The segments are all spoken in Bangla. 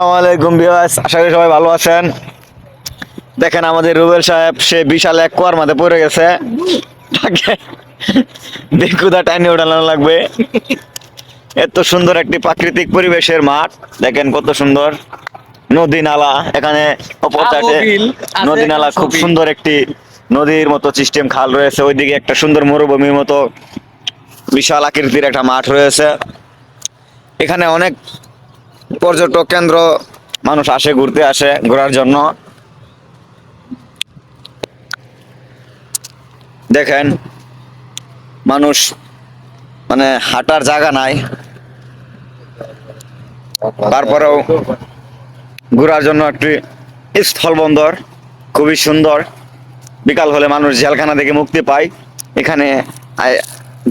আসসালামাইকুম বিয়াস আশা করি সবাই ভালো আছেন। দেখেন আমাদের রুবেল সাহেব সে বিশাল এক কুয়ার মাঝে পড়ে গেছে। তাকে বেকুদা টাইনে উঠানো লাগবে। এত সুন্দর একটি প্রাকৃতিক পরিবেশের মাঠ। দেখেন কত সুন্দর নদী নালা। এখানে নদী নালা খুব সুন্দর একটি নদীর মতো সিস্টেম খাল রয়েছে। ওইদিকে একটা সুন্দর মরুভূমির মতো বিশাল আকৃতির একটা মাঠ রয়েছে। এখানে অনেক পর্যটক কেন্দ্র, মানুষ আসে, ঘুরতে আসে, ঘোরার জন্য। দেখেন, মানুষ মানে হাঁটার জায়গা নাই। তারপরেও ঘোরার জন্য একটি স্থলবন্দর, খুবই সুন্দর। বিকাল হলে মানুষ জেলখানা থেকে মুক্তি পায়। এখানে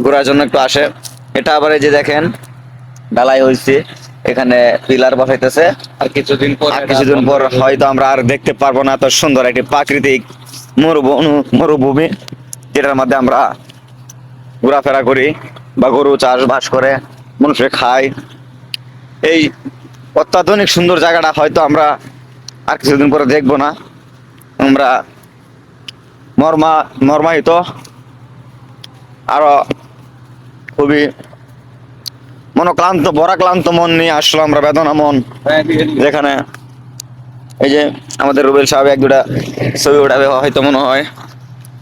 ঘোরার জন্য একটু আসে। এটা আবার এই যে দেখেন, ঢালাই হয়েছে এখানে পিলার বসাইতেছে। আর কিছুদিন পর আর কিছুদিন পর হয়তো আমরা আর দেখতে পারব না এত সুন্দর একটি প্রাকৃতিক মরুভূমি মরুভূমি যেটার মধ্যে আমরা ঘোরাফেরা করি বা গরু চাষবাস করে মানুষে খায় এই অত্যাধুনিক সুন্দর জায়গাটা হয়তো আমরা আর কিছুদিন পরে দেখব না। আমরা মর্মা মর্মাহিত। আরও খুবই মনোক্লান্ত বরাক্লান্ত মন নিয়ে আসলো আমরা বেদনা মন। যেখানে এই যে আমাদের রুবেল সাহেব এক দুটা ছবি উঠাবে হয়তো মনে হয়।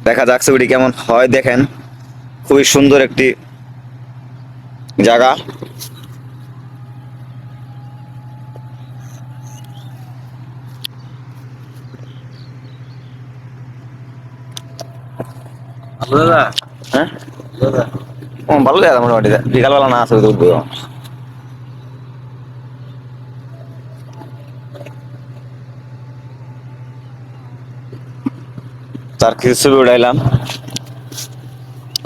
দেখা যাক ছবিটি কেমন হয় দেখেন। খুবই সুন্দর একটি জায়গা। হ্যাঁ? ভালো জায়গা মোটামুটি বিকালবেলা না ছবি তুলবো তার কিছু ছবি উঠাইলাম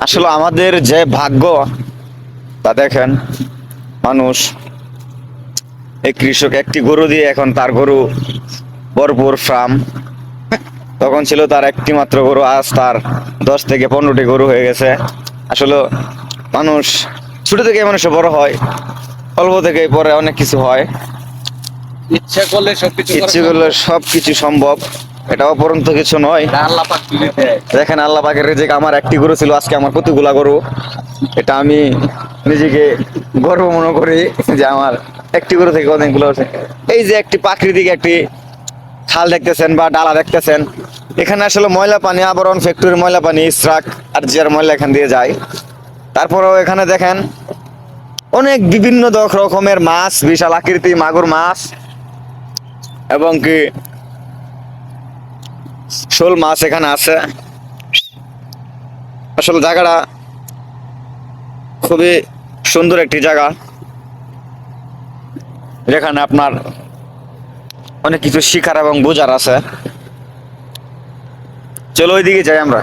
আসলে আমাদের যে ভাগ্য তা দেখেন মানুষ এই কৃষক একটি গরু দিয়ে এখন তার গরু ভরপুর ফার্ম তখন ছিল তার একটি মাত্র গরু আজ তার দশ থেকে পনেরোটি গরু হয়ে গেছে আসলে মানুষ ছোট থেকে মানুষ বড় হয় অল্প থেকে পরে অনেক কিছু হয়। ইচ্ছা করলে সবকিছু ইচ্ছে করলে সম্ভব। এটা অপরন্ত কিছু নয়। আল্লাহ পাক দেখেন আল্লাহ পাকের রেজেক আমার একটি গরু ছিল আজকে আমার কতগুলা গরু? এটা আমি নিজেকে গর্ব মনে করি যে আমার একটি গরু থেকে অনেকগুলো হচ্ছে এই যে একটি প্রাকৃতিক একটি খাল দেখতেছেন বা ডালা দেখতেছেন এখানে আসলে ময়লা পানি আবরণ ফ্যাক্টরির ময়লা পানি ইসরাক আর জিয়ার ময়লা এখান দিয়ে যায়। তারপরেও এখানে দেখেন অনেক বিভিন্ন রকমের মাছ, বিশাল আকৃতি, মাগুর মাছ, এবং কি শোল মাছ এখানে আছে। আসলে জায়গাটা খুবই সুন্দর একটি জায়গা, যেখানে আপনার অনেক কিছু শিখার এবং বোঝার আছে। চলো ওইদিকে যাই আমরা।